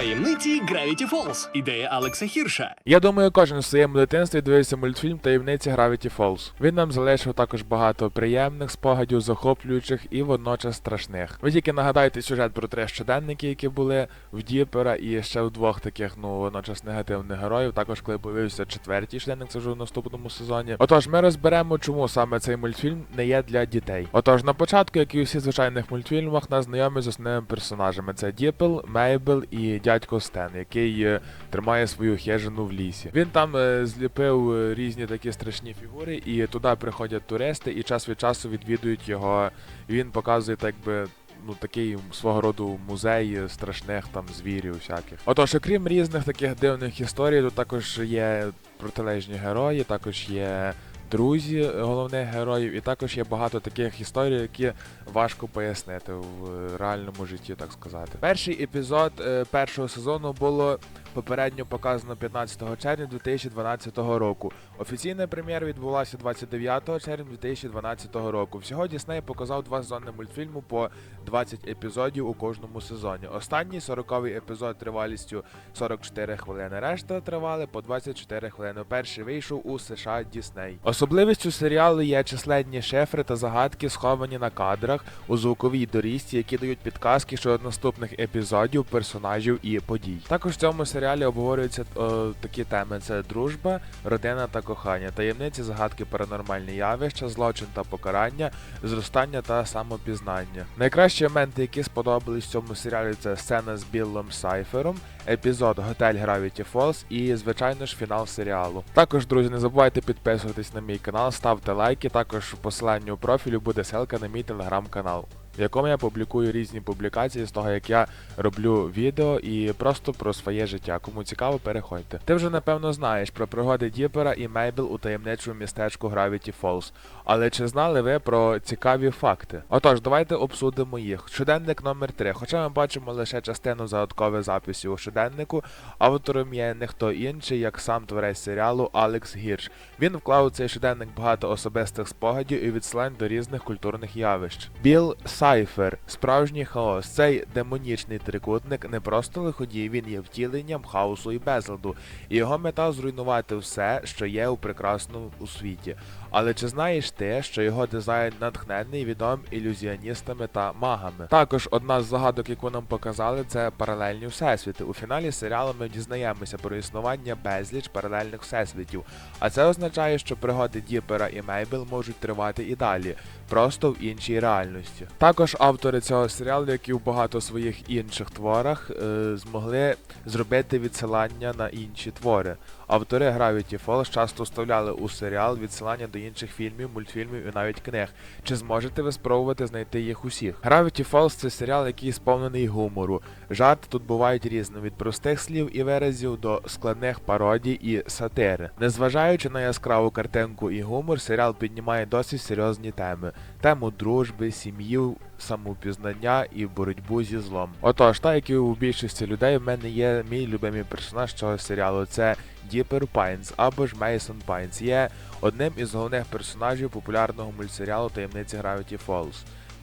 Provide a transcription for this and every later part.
Таємниці Gravity Falls. Ідея Алекса Хірша. Я думаю, кожен в своєму дитинстві дивився мультфільм Таємниці Gravity Falls. Він нам залишив також багато приємних спогадів, захоплюючих і водночас страшних. Ви тільки нагадайте сюжет про три щоденники, які були в Діпера, і ще в двох таких, ну водночас негативних героїв. Також коли появився четвертій щоденник, це вже в наступному сезоні. Отож, ми розберемо, чому саме цей мультфільм не є для дітей. Отож, на початку, як і у всіх звичайних мультфільмах, нас знайомі з основними персонажами: це Діпел, Мейбл і дядько Стен, який е, тримає свою хижину в лісі. Він там е, зліпив е, різні такі страшні фігури, і туди приходять туристи, і час від часу відвідують його. Він показує, так би. Ну, такий свого роду музей страшних там звірів всяких. Отож, окрім різних таких дивних історій, тут також є протилежні герої, також є друзі головних героїв, і також є багато таких історій, які важко пояснити в е, реальному житті, так сказати. Перший епізод е, першого сезону було попередньо показано 15 червня 2012 року. Офіційна прем'єра відбулася 29 червня 2012 року. Всього Дісней показав два сезони мультфільму по 20 епізодів у кожному сезоні. Останній 40-й епізод тривалістю 44 хвилини. Решта тривали по 24 хвилини. Перший вийшов у США Дісней. Особливістю серіалу є численні шифри та загадки, сховані на кадрах у звуковій доріжці, які дають підказки щодо наступних епізодів, персонажів і подій. Також в цьому серіалі обговорюються о, такі теми: це дружба, родина та кохання, таємниці, загадки, паранормальні явища, злочин та покарання, зростання та самопізнання. Найкращі моменти, які сподобались в цьому серіалі, це сцена з Біллом Сайфером, епізод Готель Gravity Falls і, звичайно ж, фінал серіалу. Також, друзі, не забувайте підписуватись на мій канал, ставте лайки. Також в посиланні у профілю буде ссылка на мій телеграм-канал. В якому я публікую різні публікації з того, як я роблю відео і просто про своє життя. Кому цікаво, переходьте. Ти вже напевно знаєш про пригоди Діпера і Мейбл у таємничому містечку Gravity Falls. Але чи знали ви про цікаві факти? Отож, давайте обсудимо їх. Щоденник номер 3 Хоча ми бачимо лише частину загадкових записів у щоденнику, автором є не хто інший, як сам творець серіалу Алекс Гірш. Він вклав у цей щоденник багато особистих спогадів і відсилань до різних культурних явищ. Біл Сайфер, справжній хаос. Цей демонічний трикутник не просто лиходій, він є втіленням хаосу і безладу. Його мета зруйнувати все, що є у прекрасному у світі. Але чи знаєш ти, що його дизайн натхнений відомим ілюзіоністами та магами? Також одна з загадок, яку нам показали, це паралельні всесвіти. У фіналі серіалу ми дізнаємося про існування безліч паралельних всесвітів. А це означає, що пригоди Діпера і Мейбл можуть тривати і далі, просто в іншій реальності. Також автори цього серіалу, як і в багато своїх інших творах, е, змогли зробити відсилання на інші твори. Автори Gravity Falls часто вставляли у серіал відсилання до інших фільмів, мультфільмів і навіть книг. Чи зможете ви спробувати знайти їх усіх? Gravity Falls це серіал, який сповнений гумору. Жарти тут бувають різні від простих слів і виразів до складних пародій і сатири. Незважаючи на яскраву картинку і гумор, серіал піднімає досить серйозні теми: тему дружби, сім'ї, самопізнання і боротьбу зі злом. Отож, так як і у більшості людей, в мене є мій любимий персонаж цього серіалу. Це Діпер Пайнс або ж Мейсон Пайнс є одним із головних персонажів популярного мультсеріалу Таємниці Gravity Falls.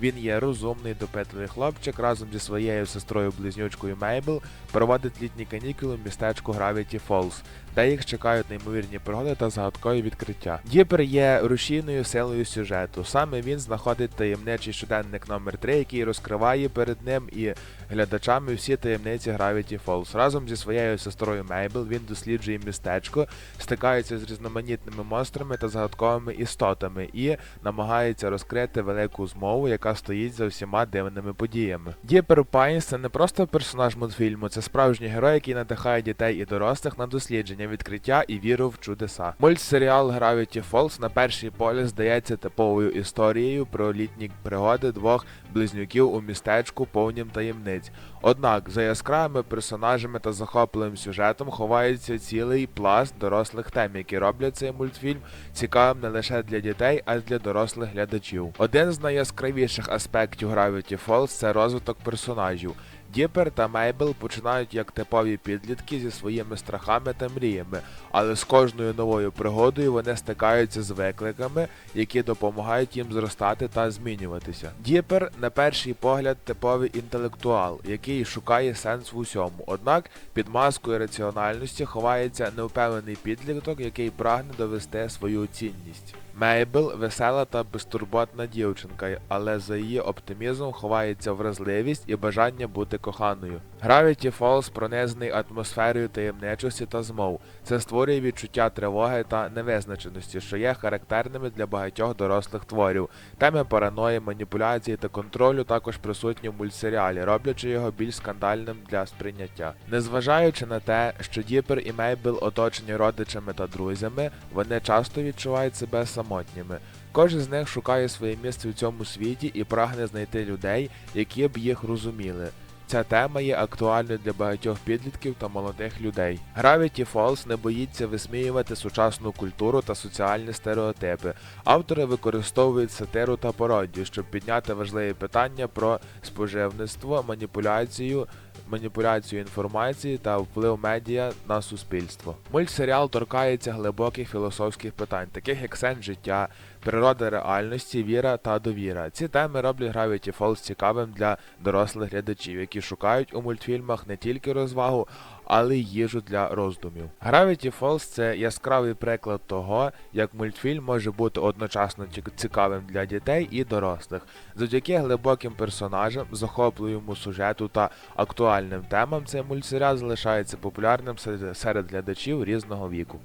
Він є розумний, допитливий хлопчик разом зі своєю сестрою близнючкою Мейбл проводить літні канікули в містечку Gravity Falls, де їх чекають неймовірні пригоди та загадкові відкриття. Діпер є рушійною силою сюжету. Саме він знаходить таємничий щоденник номер 3 який розкриває перед ним і глядачами всі таємниці Gravity Falls. Разом зі своєю сестрою Мейбл він досліджує містечко, стикається з різноманітними монстрами та загадковими істотами і намагається розкрити велику змову, яка стоїть за всіма дивними подіями. Діпер Пайнс це не просто персонаж мультфільму, це справжній герой, який надихає дітей і дорослих на дослідження, відкриття і віру в чудеса. Мультсеріал Gravity Falls на перший погляд здається типовою історією про літні пригоди двох близнюків у містечку повнім таємниць. Однак за яскравими персонажами та захопливим сюжетом ховається цілий пласт дорослих тем, які роблять цей мультфільм цікавим не лише для дітей, а й для дорослих глядачів. Один з найяскравіших аспектів Gravity Falls це розвиток персонажів. Діпер та Мейбл починають як типові підлітки зі своїми страхами та мріями, але з кожною новою пригодою вони стикаються з викликами, які допомагають їм зростати та змінюватися. Діпер, на перший погляд, типовий інтелектуал, який шукає сенс в усьому. Однак під маскою раціональності ховається невпевнений підліток, який прагне довести свою цінність. Мейбл весела та безтурботна дівчинка, але за її оптимізмом ховається вразливість і бажання бути коханою. Gravity Falls пронизаний атмосферою таємничості та змов. Це створює відчуття тривоги та невизначеності, що є характерними для багатьох дорослих творів. Теми параної, маніпуляції та контролю також присутні в мультсеріалі, роблячи його більш скандальним для сприйняття. Незважаючи на те, що Діпер і Мейбл оточені родичами та друзями, вони часто відчувають себе самотніми. Кожен з них шукає своє місце в цьому світі і прагне знайти людей, які б їх розуміли. Ця тема є актуальною для багатьох підлітків та молодих людей. Gravity Falls не боїться висміювати сучасну культуру та соціальні стереотипи. Автори використовують сатиру та пародію, щоб підняти важливі питання про споживництво, маніпуляцію, маніпуляцію інформації та вплив медіа на суспільство. Мультсеріал торкається глибоких філософських питань, таких як сенс життя, природа реальності, віра та довіра. Ці теми роблять Gravity Falls цікавим для дорослих глядачів, які шукають у мультфільмах не тільки розвагу, але й їжу для роздумів. Gravity Falls це яскравий приклад того, як мультфільм може бути одночасно ці- цікавим для дітей і дорослих. Завдяки глибоким персонажам, захопливому сюжету та актуальним темам цей мультсеріал залишається популярним серед глядачів різного віку.